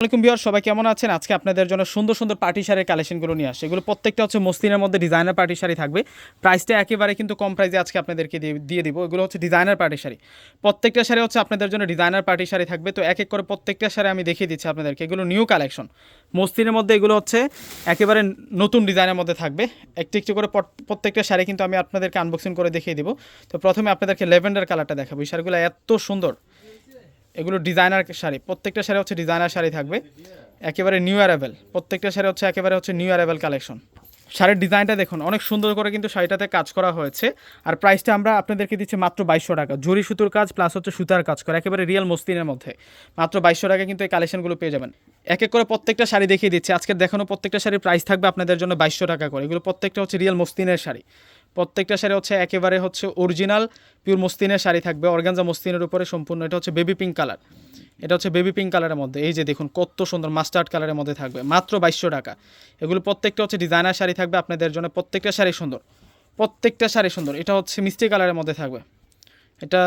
আসসালামাইকুম বিহার সবাই কেমন আছেন? আজকে আপনাদের জন্য সুন্দর সুন্দর পার্টি শাড়ির কালেকশনগুলো নিয়ে আসে এগুলো প্রত্যেকটা হচ্ছে মসলিনের মধ্যে ডিজাইনার পার্টি শাড়ি থাকবে। প্রাইসটা একেবারে কিন্তু কম প্রাইসে আজকে আপনাদেরকে দিয়ে দিব। এগুলো হচ্ছে ডিজাইনার পার্টি শাড়ি। প্রত্যেকটা শাড়ি হচ্ছে আপনাদের জন্য ডিজাইনার পার্টি শাড়ি থাকবে। তো এক এক করে প্রত্যেকটা শাড়ি আমি দেখিয়ে দিচ্ছি আপনাদেরকে। এগুলো নিউ কালেকশন মসলিনের মধ্যে এগুলো হচ্ছে একেবারে নতুন ডিজাইনের মধ্যে থাকবে। একটু একটু করে প্রত্যেকটা শাড়ি কিন্তু আমি আপনাদেরকে আনবক্সিং করে দেখিয়ে দিব। তো প্রথমে আপনাদেরকে লেভেন্ডার কালারটা দেখাবো। এই শাড়িগুলো এত সুন্দর। এগুলো ডিজাইনার শাড়ি। প্রত্যেকটা শাড়ি হচ্ছে ডিজাইনার শাড়ি থাকবে। একেবারে নিউ অ্যারাইভেল প্রত্যেকটা শাড়ি হচ্ছে একেবারে হচ্ছে নিউ অ্যারাইভেল কালেকশন শাড়ির ডিজাইনটা দেখুন, অনেক সুন্দর করে কিন্তু শাড়িটাতে কাজ করা হয়েছে। আর প্রাইসটা আমরা আপনাদেরকে দিচ্ছি মাত্র বাইশশো টাকা। জরি সুতোর কাজ প্লাস হচ্ছে সুতার কাজ করে, একেবারে রিয়েল মস্তিনের মধ্যে। মাত্র বাইশশো টাকা কিন্তু এই কালেকশনগুলো পেয়ে যাবেন। এক এক করে প্রত্যেকটা শাড়ি দেখিয়ে দিচ্ছি। আজকের দেখানো প্রত্যেকটা শাড়ির প্রাইস থাকবে আপনাদের জন্য বাইশশো টাকা করে। এগুলো প্রত্যেকটা হচ্ছে রিয়েল মস্তিনের শাড়ি। প্রত্যেকটা শাড়ি হচ্ছে একেবারে হচ্ছে অরিজিনাল পিওর মস্তিনের শাড়ি থাকবে অর্গানজা মস্তিনের উপরে সম্পূর্ণ, এটা হচ্ছে বেবি পিঙ্ক কালার এটা হচ্ছে বেবি পিঙ্ক কালারের মধ্যে, এই যে দেখুন কত সুন্দর মাস্টার্ড কালারের মধ্যে থাকবে, মাত্র বাইশশো টাকা। এগুলো প্রত্যেকটা হচ্ছে ডিজাইনার শাড়ি থাকবে, আপনাদের জন্য প্রত্যেকটা শাড়ি সুন্দর, প্রত্যেকটা শাড়ি সুন্দর, এটা হচ্ছে মিষ্টি কালারের মধ্যে থাকবে। এটা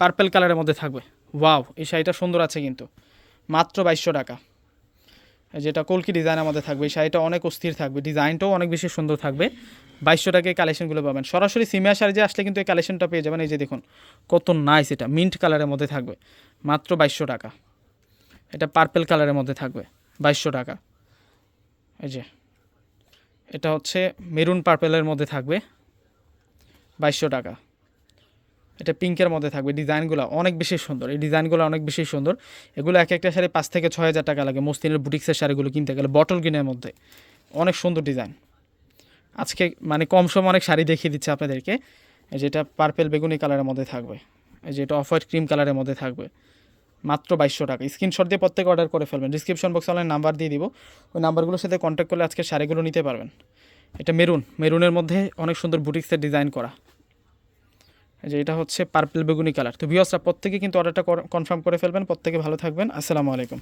পার্পেল কালারের মধ্যে থাকবে। ওয়াও এই শাড়িটা সুন্দর আছে কিন্তু, মাত্র বাইশশো টাকা। যেটা কলকি ডিজাইনের মধ্যে থাকবে, এই শাড়িটা অনেক অস্থির থাকবে ডিজাইনটাও অনেক বেশি সুন্দর থাকবে। বাইশশো টাকায় কালেকশনগুলো পাবেন। সরাসরি সিমিয়া শাড়ি যে আসলে কিন্তু এই কালেকশনটা পেয়ে যাবেন, এই যে দেখুন, কত নাইস এটা মিন্ট কালারের মধ্যে থাকবে, মাত্র বাইশশো টাকা। এটা পার্পেল কালারের মধ্যে থাকবে, বাইশশো টাকা। এই যে, এটা হচ্ছে মেরুন পার্পেলের মধ্যে থাকবে, বাইশশো টাকা। এটা পিঙ্কের মধ্যে থাকবে ডিজাইনগুলো অনেক বেশি সুন্দর, এই ডিজাইনগুলো অনেক বেশি সুন্দর। এগুলো এক একটা শাড়ি পাঁচ থেকে ছয় হাজার টাকা লাগে মস্তিনের বুটিক্সের শাড়িগুলো কিনতে গেলে বটল কিনের মধ্যে। অনেক সুন্দর ডিজাইন। আজকে মানে কম সময় অনেক শাড়ি দেখিয়ে দিচ্ছে আপনাদেরকে। যেটা পার্পেল বেগুনি কালারের মধ্যে থাকবে। এই যেটা অফ হোয়াইট ক্রিম কালারের মধ্যে থাকবে। মাত্র বাইশশো টাকা। স্ক্রিনশট দিয়ে প্রত্যেক অর্ডার করে ফেলবেন। ডিসক্রিপশন বক্সে অনলাইন নাম্বার দিয়ে দিব। ওই নাম্বারগুলোর সাথে কন্ট্যাক্ট করলে আজকে শাড়িগুলো নিতে পারবেন। এটা মেরুন। মেরুনের মধ্যে অনেক সুন্দর বুটিক্সের ডিজাইন করা। যে এটা হচ্ছে পার্পল বেগুনি কালার তো ভিওসরা প্রত্যেকে কিন্তু অর্ডারটা কনফার্ম করে ফেলবেন, প্রত্যেকে ভালো থাকবেন। আসসালামু আলাইকুম।